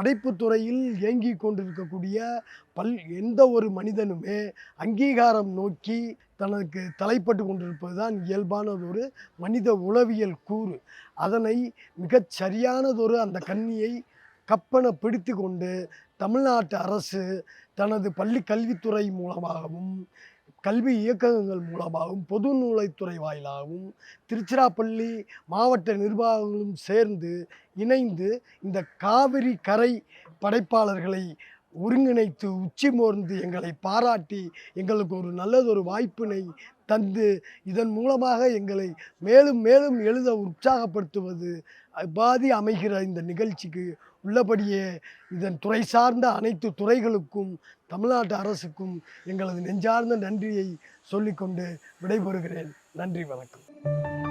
படைப்பு துறையில் இயங்கி கொண்டிருக்கக்கூடிய பல் எந்த ஒரு மனிதனுமே அங்கீகாரம் நோக்கி தனக்கு தலைப்பட்டு கொண்டிருப்பது தான் இயல்பானதொரு மனித உளவியல் கூறு. அதனை மிகச் சரியானதொரு அந்த கண்ணியை கப்பனை பிடித்து கொண்டு தமிழ்நாட்டு அரசு தனது பள்ளி கல்வித்துறை மூலமாகவும் கல்வி இயக்கங்கள் மூலமாகவும் பொது நூலைத்துறை வாயிலாகவும் திருச்சிராப்பள்ளி மாவட்ட நிர்வாகங்களும் சேர்ந்து இணைந்து இந்த காவிரி கரை படைப்பாளர்களை ஒருங்கிணைத்து உச்சி மோர்ந்து எங்களை பாராட்டி எங்களுக்கு ஒரு நல்லதொரு வாய்ப்பினை தந்து இதன் மூலமாக எங்களை மேலும் மேலும் எழுத உற்சாகப்படுத்துவது பாதி அமைகிற இந்த நிகழ்ச்சிக்கு உள்ளபடியே இதன் துறை சார்ந்த அனைத்து துறைகளுக்கும் தமிழ்நாட்டு அரசுக்கும் எங்களது நெஞ்சார்ந்த நன்றியை சொல்லிக்கொண்டு விடைபெறுகிறேன். நன்றி வணக்கம்.